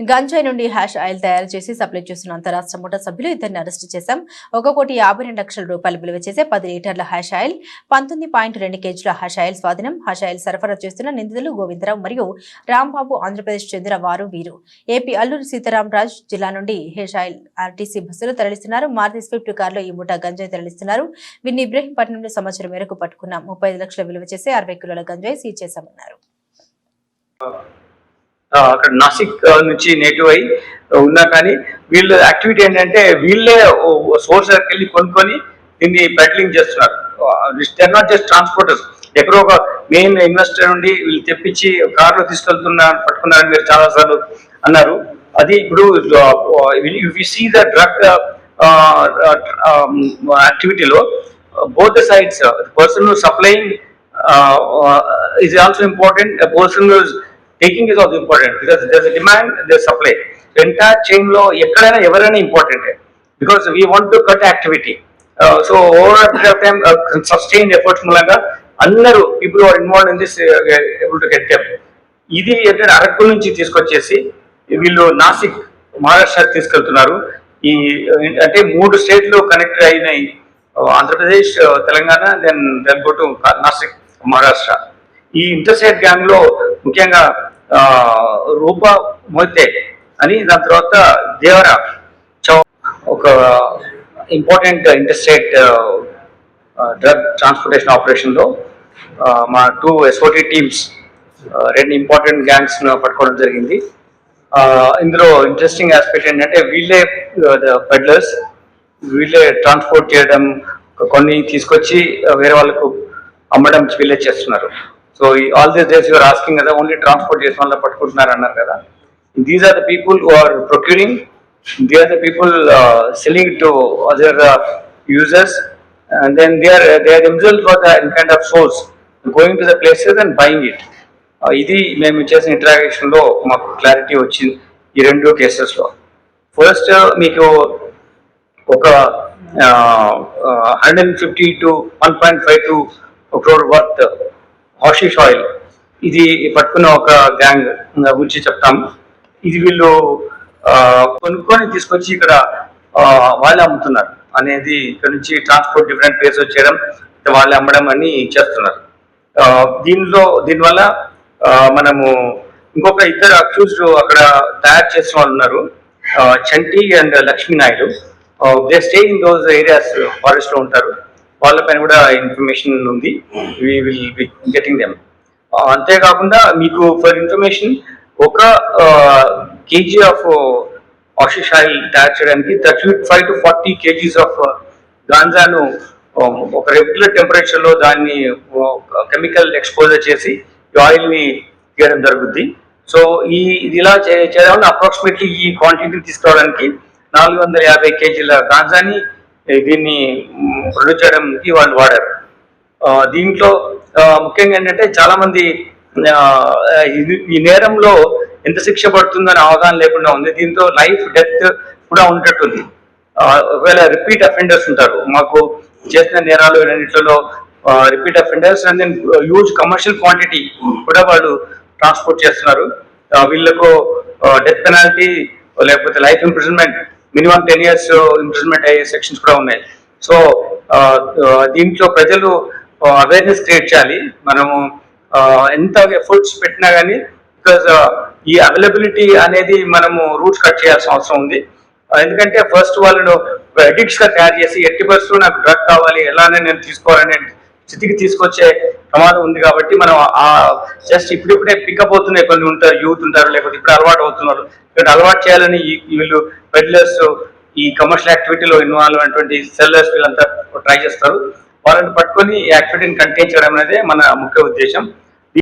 గంజాయి నుండి hash oil తయారు చేసి సప్లై చేస్తున్న అంతరాష్ట్ర ముఠా సభ్యులు ఇద్దరిని అరెస్టు చేశాం. ఒక కోటి యాభై రెండు లక్షల రూపాయలు విలువ చేసే పది లీటర్ల హ్యాష్ ఆయిల్ పంతొమ్మిది పాయింట్ రెండు కేజీల హ్యాష్ ఆయిల్ స్వాధీనం హ్యాష్ ఆయిల్ సరఫరా చేస్తున్న నిందితులు గోవిందరావు మరియు రాంబాబు ఆంధ్రప్రదేశ్ చెందిన వారు వీరు. ఏపీ అల్లూరు సీతారామరాజ్ జిల్లా నుండి హ్యాష్ ఆయిల్ ఆర్టీసీ బస్సులు తరలిస్తున్నారు. మారుతి స్విఫ్ట్ కారులో ఈ ముఠా గంజాయి తరలిస్తున్నారు. వీరిని ఇబ్రహీంపట్నంలో సమాచారం మేరకు పట్టుకున్నాం. ముప్పై లక్షల విలువ చేసే అరవై కిలోల గంజాయి సీజ్ చేశామన్నారు. అక్కడ నాసిక్ నుంచి నేటివ్ అయి ఉన్నా కానీ వీళ్ళ యాక్టివిటీ ఏంటంటే వీళ్ళే సోర్స్ వెళ్ళి కొనుక్కొని దీన్ని పెట్లింగ్ చేస్తున్నారు. దే నాట్ జస్ట్ ట్రాన్స్పోర్టర్స్ ఎక్కడో ఒక మెయిన్ ఇన్వెస్టర్ నుండి వీళ్ళు తెప్పించి కార్లు తీసుకెళ్తున్నారు పట్టుకున్నారని మీరు చాలా సార్లు అన్నారు. అది ఇప్పుడు you see the drug యాక్టివిటీలో both the sides person supplying is also important person taking is of important because demand important supply there's a లో ఎక్కడైనా ఎవరైనా important because we want to cut activity so over of time sustain efforts మూలంగా అందరూ people are involve in this able to get ఇది ఏంటంటే అరకు నుంచి తీసుకొచ్చేసి వీళ్ళు నాసిక్ మహారాష్ట్ర తీసుకెళ్తున్నారు. ఈ అంటే మూడు స్టేట్లు కనెక్ట్ అయినాయి. Andhra Pradesh Telangana then then go to Nasik Maharashtra ఈ ఇంటర్స్టేట్ గ్యాంగ్లో ముఖ్యంగా రూప మోతే అని దాని తర్వాత దేవర చౌ ఒక ఇంపార్టెంట్ ఇంటర్స్టేట్ డ్రగ్ ట్రాన్స్పోర్టేషన్ ఆపరేషన్లో మా టూ ఎస్ఓటీ టీమ్స్ రెండు ఇంపార్టెంట్ గ్యాంగ్స్ పట్టుకోవడం జరిగింది. ఇందులో ఇంట్రెస్టింగ్ ఆస్పెక్ట్ ఏంటంటే వీళ్ళే పెడ్లర్స్ వీళ్ళే ట్రాన్స్పోర్ట్ చేయడం కొన్ని తీసుకొచ్చి వేరే వాళ్ళకు అమ్మడం వీళ్ళే చేస్తున్నారు. So all these days you are asking కదా ఓన్లీ ట్రాన్స్పోర్ట్ చేసిన వాళ్ళ పట్టుకుంటున్నారు అన్నారు కదా these are the people who are procuring they are the people selling to other users and then they are they are themselves for the kind of source going to the places and buying it ఇది మేము చేసిన ఇంటరాక్షన్లో మాకు clarity వచ్చింది ఈ రెండు కేసెస్లో. First మీకు ఒక hundred and fifty two one point five two crore worth hashish oil. ఇది పట్టుకున్న ఒక గ్యాంగ్ గురించి చెప్తాము ఇది వీళ్ళు కొనుక్కొని తీసుకొచ్చి ఇక్కడ వాళ్ళే అమ్ముతున్నారు. అనేది ఇక్కడ నుంచి ట్రాన్స్పోర్ట్ డిఫరెంట్ ప్లేసెస్ చేయడం వాళ్ళే అమ్మడం అని చేస్తున్నారు. దీనిలో దీనివల్ల మనము ఇంకొక ఇద్దరు అక్యూజ్డ్ అక్కడ తయారు చేసిన వాళ్ళు ఉన్నారు. Chanti and Lakshmi Naidu they stay in those areas ఫారెస్ట్లో ఉంటారు. వాళ్ళ పైన కూడా ఇన్ఫర్మేషన్ ఉంది. We will be getting them అంతేకాకుండా మీకు ఫర్ ఇన్ఫర్మేషన్ ఒక కేజీ ఆఫ్ ఆషిష్ ఆయిల్ తయారు చేయడానికి thirty five to forty KGs of గాంజాను ఒక రెగ్యులర్ టెంపరేచర్లో దాన్ని కెమికల్ ఎక్స్పోజర్ చేసి ఈ ఆయిల్ని తీయడం జరుగుద్ది. సో ఈ ఇది ఇలా చేయడం అప్రాక్సిమేట్లీ ఈ క్వాంటిటీని తీసుకురావడానికి నాలుగు వందల యాభై కేజీల గాంజాని దీన్ని ప్రొడ్యూస్ చేయడానికి వాళ్ళు వాడారు. దీంట్లో ముఖ్యంగా ఏంటంటే చాలా మంది ఈ నేరంలో ఎంత శిక్ష పడుతుందని అవగాహన లేకుండా ఉంది. దీంతో లైఫ్ డెత్ కూడా ఉండేట్టుంది ఒకవేళ రిపీట్ అఫెండర్స్ ఉంటారు. మాకు చేసిన నేరాలు రెండింటిలో repeat offenders and then huge commercial quantity కూడా వాళ్ళు ట్రాన్స్పోర్ట్ చేస్తున్నారు. వీళ్ళకు డెత్ పెనాల్టీ లేకపోతే life imprisonment minimum ten years imprisonment అయ్యే సెక్షన్స్ కూడా ఉన్నాయి. సో దీంట్లో ప్రజలు అవేర్నెస్ క్రియేట్ చేయాలి. మనము ఎంత ఎఫర్ట్స్ పెట్టినా కానీ బికాజ్ ఈ అవైలబిలిటీ అనేది మనము రూట్స్ కట్ చేయాల్సిన అవసరం ఉంది. ఎందుకంటే ఫస్ట్ వాళ్ళను అడిక్ట్స్గా తయారు చేసి ఎట్టి పరిస్థితుల్లో నాకు డ్రగ్ కావాలి ఎలానే నేను తీసుకోవాలని స్థితికి తీసుకొచ్చే ప్రమాదం ఉంది కాబట్టి మనం ఆ జస్ట్ ఇప్పుడిప్పుడే పికప్ అవుతున్నాయి. కొన్ని ఉంటారు యూత్ ఉంటారు లేకపోతే ఇప్పుడు అలవాటు అవుతున్నారు. ఇక్కడ అలవాటు చేయాలని వీళ్ళు పెడ్లర్స్ ఈ కమర్షియల్ యాక్టివిటీలో ఇన్వాల్వ్ అయినటువంటి సెల్లర్స్ వీళ్ళంతా ట్రై చేస్తారు. వాళ్ళని పట్టుకొని ఈ యాక్టివిటీని కంటైన్ చేయడం అనేది మన ముఖ్య ఉద్దేశం.